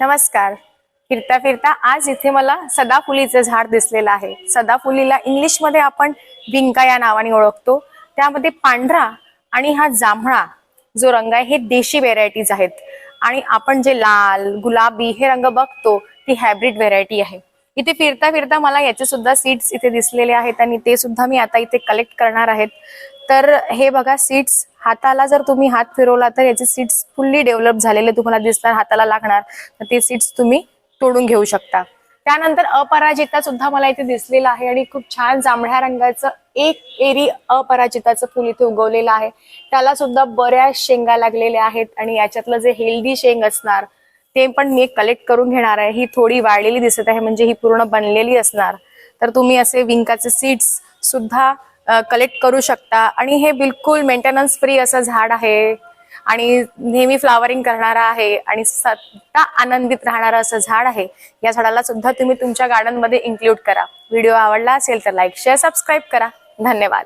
नमस्कार. फिरता फिरता आज इथे मला सदाफुलीचं झाड दिसलेलं आहे. सदाफुलीला इंग्लिशमध्ये आपण विंका या नावाने ओळखतो. त्यामध्ये पांढरा आणि हा जांभळा जो रंग आहे हे देशी व्हेरायटीज आहेत. आणि आपण जे लाल गुलाबी हे रंग बघतो ती हायब्रिड व्हेरायटी आहे. इथे फिरता फिरता मला याचे सुद्धा सीड्स इथे दिसलेले आहेत आणि ते सुद्धा मी आता इथे कलेक्ट करणार आहेत. तर हे बघा सीट्स हाताला जर तुम्ही हात फिरवला तर याचे सीट्स फुल्ली डेव्हलप झालेले तुम्हाला दिसणार हाताला लागणार. तर ते सीट्स तुम्ही तोडून घेऊ शकता. त्यानंतर अपराजिता सुद्धा मला इथे दिसलेला आहे आणि खूप छान जांभळ्या रंगाचं एक एरी अपराजिताचं फुल इथे उगवलेलं आहे. त्याला सुद्धा बऱ्याच शेंगा लागलेल्या आहेत आणि याच्यातलं जे हेल्दी शेंग असणार ते पण मी कलेक्ट करून घेणार आहे. ही थोडी वाढलेली दिसत आहे म्हणजे ही पूर्ण बनलेली असणार. तर तुम्ही असे विंकाचे सीड्स सुद्धा कलेक्ट करू शकता. आणि हे बिलकुल मेंटेनन्स फ्री असं झाड आहे. आणि नेहमी फ्लावरिंग करणारा आहे. आणि सत्ता आनंदित राहणारं असं झाड आहे. या झाडाला सुद्धा तुम्ही तुमच्या गार्डनमध्ये इन्क्ल्यूड इन्क्लूड करा. व्हिडिओ आवडला असेल तर लाईक शेअर सबस्क्राईब करा. धन्यवाद.